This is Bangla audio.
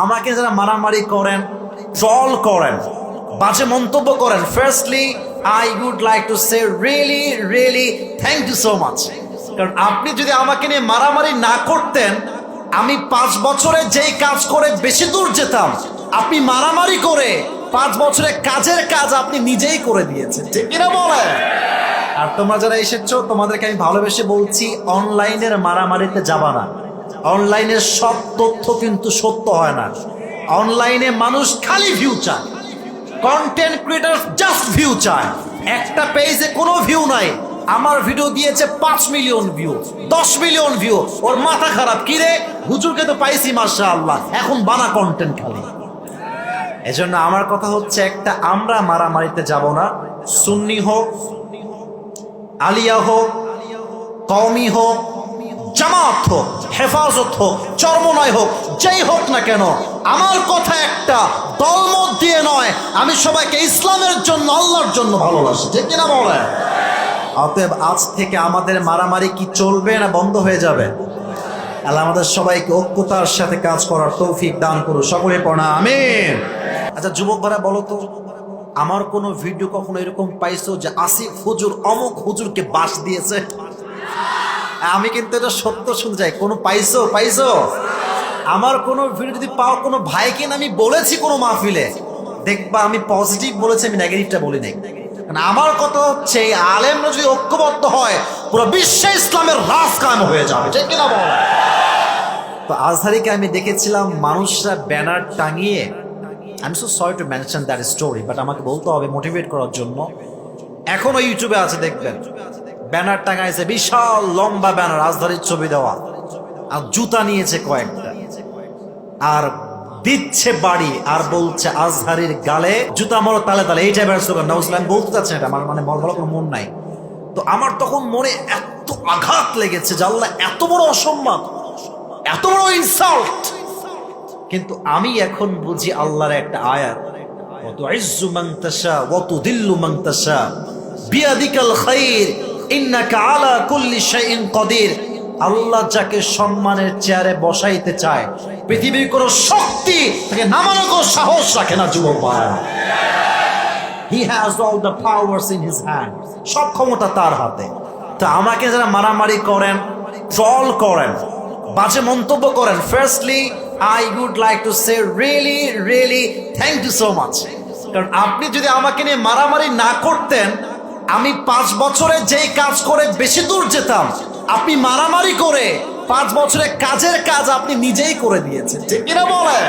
আমাকে যারা মারামারি করেন, ট্রল করেন, বাজে মন্তব্য করেন firstly I would like to say really really thank you so much কারণ আপনি যদি আমাকে নিয়ে মারামারি না করতেন, আমি পাঁচ বছরে যেই কাজ করে বেশি দূর যেতাম, আপনি মারামারি করে পাঁচ বছরে কাজের কাজ আপনি নিজেই করে দিয়েছেন। ঠিক কিনা বলে আর তোমরা যারা এসেছ, তোমাদেরকে আমি ভালোবেসে বলছি অনলাইনের মারামারিতে যাবা না। অনলাইনের সব তথ্য কিন্তু সত্য হয় না। অনলাইনে মানুষ খালি ভিউ চায়। কন্টেন্ট ক্রিয়েটার জাস্ট ভিউ চায়। একটা পেজে কোনো ভিউ নাই। আমার ভিডিও দিয়েছে পাঁচ মিলিয়ন ভিউ দশ মিলিয়ন ভিউ ওর মাথা খারাপ। কি রে? হুজুরকে তো পাইছি মাসা আল্লাহ এখন বানা কন্টেন্ট খালি। এজন্য আমার কথা হচ্ছে একটা, আমরা মারামারিতে যাব না। সুন্নি হোক, আলিয়া হোক, কওমি হোক জামাত হোক, হেফাজত হোক চর্মনয় হোক, যেই হোক না কেন, আমার কথা একটা দলমত দিয়ে নয়, আমি সবাইকে ইসলামের জন্য, আল্লাহর জন্য ভালোবাসি। ঠিক কিনা বলে অতএব আজ থেকে আমাদের মারামারি কি চলবে না বন্ধ হয়ে যাবে? আল্লাহ আমাদের সবাইকে ঐক্যতার সাথে কাজ করার তৌফিক দান করুন সকলে পড়া আমি আচ্ছা যুবক ভাড়া বলো তো, আমার কোনো ভিডিও কখনো এরকম পাইছো যে আসিফ হুজুর, অমুক হুজুরকে বাস দিয়েছে? আমি কিন্তু এটা সত্য শুনতে চাই। কোনো পাইছো? পাইছো? আমার কোনো ভিডিও যদি পাও, কোনো ভাইকে আমি বলেছি কোনো মাহফিলে, দেখবা আমি পজিটিভ বলেছি, আমি নেগেটিভটা বলি নাই। আমার কথা হচ্ছে, এই আলেমরা যদি ঐক্যবদ্ধ হয়, পুরো বিশ্বে ইসলামের রাজ কায়েম হয়ে যাবে। ঠিক কিনা বল? তো আজহারিকে আমি দেখেছিলাম, মানুষরা ব্যানার টাঙিয়ে আমি so sorry to mention that story but আমাকে বলতে হবে মোটিভেট করার জন্য। এখনও ইউটিউবে আছে, দেখবেন। ব্যানার টাঙাইছে বিশাল লম্বা ব্যানার, রাজধানীর ছবি দেওয়া। আর জুতা নিয়েছে কয়েকটা। আর দিচ্ছে বাড়ি, আর বলছে আজহারির গালে, জুতা মরো তালে তালে এই টাইপের স্লোগান নাউসলাম বলতে চাচ্ছেন এটা আমার মানে বলার কোনো মন নাই। তো আমার তখন মনে এত আঘাত লেগেছে যে আল্লাহ এত বড় অসম্মান, এত বড় ইনসাল্ট কিন্তু আমি এখন বুঝি আল্লাহর একটা আয়াত ওয়াতু ইজ্জু তাশা ওয়াতু দিল্লু তাশা, বিয়াদিকাল খাইর ইন্নাকা আলা কুল্লি শাইইন কাদির। আল্লাহ যাকে সম্মানের চেয়ারে বসাইতে চায়, পৃথিবীর কোনো শক্তি তাকে নামানো কোনো সাহস রাখে না যুবক he has all the powers in সব ক্ষমতা তার হাতে। তো আমাকে যারা মারামারি করেন, ট্রল করেন, বাজে মন্তব্য করেন firstly I would like to say really really thank you so much কারণ আপনি যদি আমাকে নিয়ে মারামারি না করতেন আমি পাঁচ বছরে যেই কাজ করে বেশি দূর যেতাম, আপনি মারামারি করে পাঁচ বছরে কাজের কাজ আপনি নিজেই করে দিয়েছেন। ঠিক কিনা বলেন?